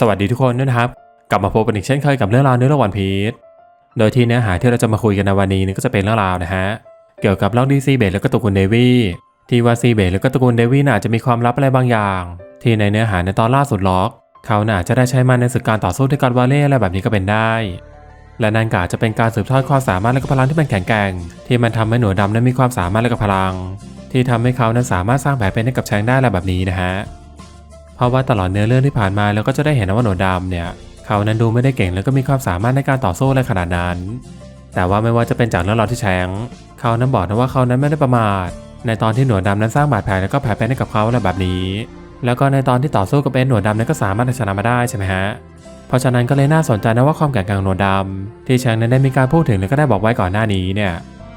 สวัสดีทุกคนด้วยนะครับ กลับมาพบกันอีกเช่นเคยกับเรื่องราวเนื้อเรื่องวันพีชโดยที่เนื้อหาที่เราจะมาคุยกันในวันนี้นี่ก็จะเป็นเรื่องราวนะฮะเกี่ยวกับล็อกดีซีเบดและก็ตระกูลเดวี่ที่ว่าซีเบดและก็ตระกูลเดวี่น่าจะมีความลับอะไรบางอย่าง ที่ในเนื้อหาในตอนล่าสุดล็อก เขาน่าจะได้ใช้มันในศึกการต่อสู้ด้วยกันวาเล่อะไรแบบนี้ก็เป็นได้ และนั่นก็อาจจะเป็นการสืบทอดความสามารถและก็พลังที่มันแข็งแกร่ง ที่มันทำให้หนูดำนั้นมีความสามารถและก็พลัง ที่ทำให้เขานั้นสามารถสร้างแผลเป็นให้กับแชงได้อะไรแบบนี้นะฮะ เพราะว่าตลอดเนื้อเรื่องที่ผ่านมาเราก็จะได้เห็นนว่าหนูดำเนี่ย เขานั้นดูไม่ได้เก่งแล้วก็มีความสามารถในการต่อสู้อะไรขนาดนั้น แต่ว่าไม่ว่าจะเป็นจากเรื่องราวที่แชงเขานั้นบอกนะว่าเขานั้นไม่ได้ประมาท ในตอนที่หนวดดำนั้นสร้างบาดแผลแล้วก็แผลเป็นให้กับเขาอะไรแบบนี้ แล้วก็ในตอนที่ต่อสู้กับเอ็นหนวดดำนั้นก็สามารถชนะมาได้ใช่ไหมฮะเพราะฉะนั้นก็เลยน่าสนใจนะว่าความแข็งแกร่งของหนวดดำที่แชงนั้นได้มีการพูดถึงแล้วก็ได้บอกไว้ก่อนหน้านี้เนี่ย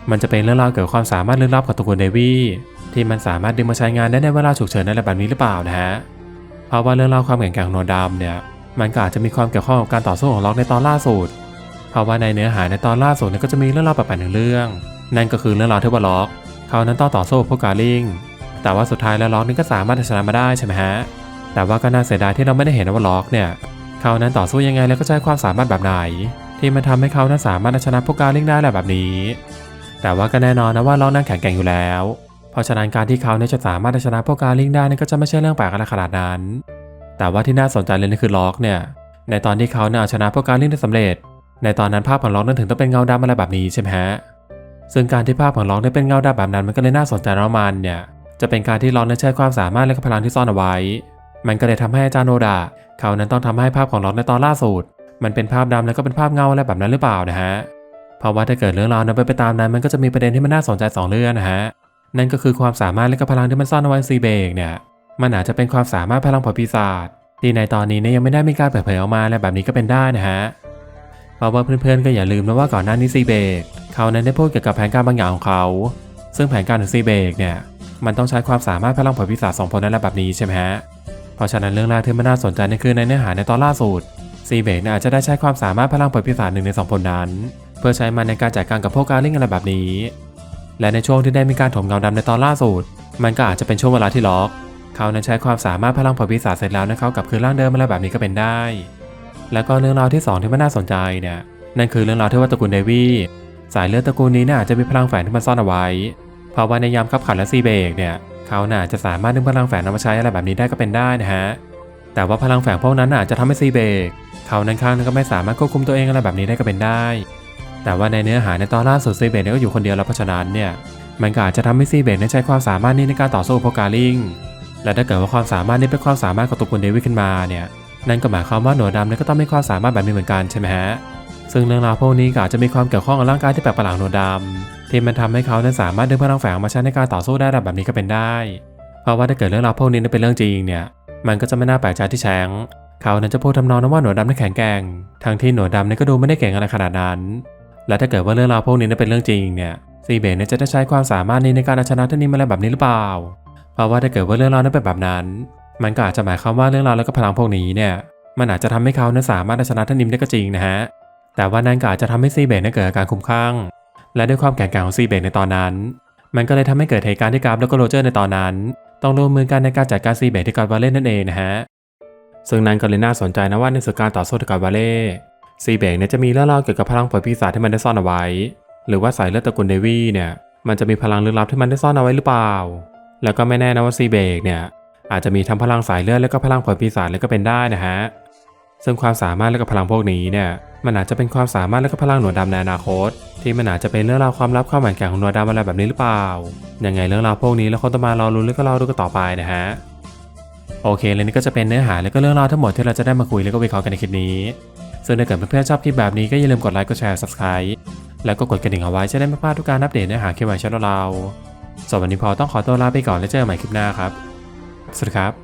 มันจะเป็นเรื่องราวเกี่ยวกับความสามารถลึกลับของตระกูลเดวี่ที่มันสามารถดึงมาใช้งานได้ในเวลาฉุกเฉินอะไรแบบนี้หรือเปล่านะฮะ ราะว่าเรื่องราวความแข็งแกร่งของหนดดำเนี่ยมันก็อาจจะมีความเกี่ยวข้องกับการต่อสู้ของล็อกในตอนล่าสุด เพราะว่าในเนื้อหาในตอนล่าสุดเนี่ยก็จะมีเรื่องราวแปลกๆหนึ่งเรื่อง นั่นก็คือเรื่องราวที่ว่าล็อก เขานั้นต้องต่อสู้พวกกาลิง แต่ว่าสุดท้ายแล้วล็อกนี่ก็สามารถชนะมาได้ใช่ไหมฮะ แต่ว่าก็น่าเสียดายที่เราไม่ได้เห็นนะว่าล็อกเนี่ย เขานั้นต่อสู้ยังไงแล้วก็ใช้ความสามารถแบบไหน ที่มันทำให้เขานั้นสามารถชนะพวกกาลิงได้แหละแบบนี้ แต่ว่าก็แน่นอนนะว่าล็อกนั้นแข็งแกร่งอยู่แล้ว เพราะฉะนั้นการที่เขาเนี่ยจะสามารถเอาชนะพวกกาลิงได้นี่ก็จะไม่ใช่เรื่องแปลกอะไรขนาดนั้น แต่ว่าที่น่าสนใจเลยนี่คือล็อกเนี่ย ในตอนที่เขาเนี่ยเอาชนะพวกกาลิงได้สำเร็จ ในตอนนั้นภาพของล็อกนั้นถึงต้องเป็นเงาดำอะไรแบบนี้ใช่ไหมฮะ ซึ่งการที่ภาพของล็อกได้เป็นเงาดำแบบนั้นมันก็เลยน่าสนใจนะว่ามันเนี่ย จะเป็นการที่ล็อกนั้นใช้ความสามารถและก็พลังที่ซ่อนเอาไว้ มันก็เลยทำให้อาจารย์โนดาเขานั้นต้องทำให้ภาพของล็อกในตอนล่าสุด มันเป็นภาพดำแล้วก็เป็นภาพเงาอะไรแบบนั้นหรือเปล่านะฮะ เพราะว่าถ้าเกิดเรื่องราวนั้นไปไปตามนั้น มันก็จะมีประเด็นที่มันน่าสนใจสองเรื่องนะฮะ นั่นก็คือความสามารถและก็พลังที่มันซ่อนเอาไว้ในซีเบกเนี่ยมันอาจจะเป็นความสามารถพลังผลปีศาจที่ในตอนนี้เนี่ยยังไม่ได้มีการเปิดเผยออกมาและแบบนี้ก็เป็นได้นะฮะเพราะว่าเพื่อนๆก็อย่าลืมนะว่าก่อนหน้านี้ซีเบกเขานั้นได้พูดเกี่ยวกับแผนการบางอย่างของเขา ซึ่งแผนการของซีเบกเนี่ยมันต้องใช้ความสามารถพลังผลปีศาจสองผลนั่นแหละแบบนี้ใช่ไหมฮะเพราะฉะนั้นเรื่องแรกที่มันน่าสนใจนั่นคือในเนื้อหาในตอนล่าสุดซีเบกเนี่ยอาจจะได้ใช้ความสามารถพลังผลปีศาจหนึ่งในสองผลนั้น เพื่อใช้มันในการจัดการกับพวกการลิงอะไรแบบนี้ และในช่วงที่ได้มีการถมเงาดำในตอนล่าสุด มันก็อาจจะเป็นช่วงเวลาที่ล็อก เขานั้นใช้ความสามารถพลังผลปีศาจเสร็จแล้วนะเขากับคืนร่างเดิมอะไรแบบนี้ก็เป็นได้ แล้วก็เรื่องราวที่สองที่มันน่าสนใจเนี่ยนั่นคือเรื่องราวที่ว่าตระกูลเดวี่สายเลือดตระกูลนี้น่าจะมีพลังแฝงที่มันซ่อนเอาไว้ เพราะว่าในยามขับขันและซีเบกเนี่ยเขาน่าจะสามารถดึงพลังแฝงนำมาใช้อะไรแบบนี้ได้ก็เป็นได้นะฮะแต่ว่าพลังแฝงพวกนั้นอาจจะทำให้ซีเบกเขานั้นข้างนั้นก็ไม่สามารถควบคุมตัวเองอะไรแบบนี้ได้ก็เป็นได้ แต่ว่าในเนื้อหาในตอนล่าสุดซีเบกเนี่ยก็อยู่คนเดียวแล้วเพราะฉะนั้นเนี่ยมันก็อาจจะทำให้ซีเบกได้ใช้ความสามารถนี้ในการต่อสู้พวกกาลิงและถ้าเกิดว่าความสามารถนี้เป็นความสามารถของตระกูลเดวิดขึ้นมาเนี่ยนั่นก็หมายความว่าหนวดดำเนี่ยก็ต้องมีความสามารถแบบนี้เหมือนกันใช่ไหมฮะซึ่งเรื่องราวพวกนี้ก็อาจจะมีความเกี่ยวข้องกับร่างกายที่แปลกประหลาดของหนวดดำที่มันทำให้เขานั้นสามารถดึงพลังแฝงมาใช้ในการต่อสู้ได้แบบนี้ก็เป็นได้ เพราะว่าถ้าเกิดเรื่องราวพวกนี้นั้นเป็นเรื่องจริงเนี่ยมันก็จะไม่น่าแปลกใจที่แชงเขานั้นจะพูดทำนองนั้นว่าหนวดดำนั้นแข็งแกร่งทั้งที่หนวดดำนี่ก็ดูไม่ได้เก่งอะไรขนาดนั้น และถ้าเกิดว่าเรื่องราวพวกนี้เป็นเรื่องจริงเนี่ยซีเบกเนี่ยจะได้ใช้ความสามารถนี้ในการเอาชนะท่านนี้มาอะไรแบบนี้หรือเปล่า เพราะว่าถ้าเกิดว่าเรื่องราวนั้นเป็นแบบนั้น มันก็อาจจะหมายความว่าเรื่องราวแล้วก็พลังพวกนี้เนี่ยมันอาจจะทำให้เขานั้นสามารถเอาชนะท่านนิมได้ก็จริงนะฮะแต่ว่านั่นก็อาจจะทำให้ซีเบกเนี่ยเกิดอาการคุ้มข้างและด้วยความแข็งแกร่งของซีเบกในตอนนั้น มันก็เลยทำให้เกิดเหตุการณ์ที่กราฟแล้วก็โรเจอร์ในตอนนั้น ต้องร่วมมือกันในการจัดการซีเบกที่กอดวาเล่นนั่นเองนะฮะซึ่งนั่นก็เลยน่าสนใจนะว่าในศึกการต่อสู้ที่กอดวาเล่ ซีเบกเนี่ยจะมีเรื่องเล่าเกี่ยวกับพลังผลปีศาจที่มันได้ซ่อนเอาไว้ หรือว่าสายเลือดตระกูลเดวี่เนี่ยมันจะมีพลังลึกลับที่มันได้ซ่อนเอาไว้หรือเปล่า แล้วก็ไม่แน่นะว่าซีเบกเนี่ยอาจจะมีทั้งพลังสายเลือดและก็พลังผลปีศาจเลยก็เป็นได้นะฮะซึ่งความสามารถและก็พลังพวกนี้เนี่ยมันอาจจะเป็นความสามารถและก็พลังหนวดดำในอนาคต ที่มันอาจจะเป็นเรื่องราวความลับความหมายแก่ของหนวดดำอะไรแบบนี้หรือเปล่ายังไงเรื่องราวพวกนี้แล้วคนต้องมารอรุ้นแล้วก็รอดูกันต่อไปนะฮะโอเคเลยนี่ก็จะเป็นเนื้อหาและก็เรื่องราวทั้งหมดที่เราจะได้มาคุยแล้วก็วิเคราะห์กันในคลิปนี้ ซึ่งถ้าเกิดเพื่อนๆชอบคลิปแบบนี้ก็อย่าลืมกดไลค์ กดแชร์ subscribe แล้วก็กดกระดิ่งเอาไว้จะได้ไม่พลาดทุกการอัปเดตเนื้อหาคลิปใหม่ช่องเราสำหรับวันนี้พอต้องขอตัวลาไปก่อนแล้วเจอกันใหม่คลิปหน้าครับ สวัสดีครับ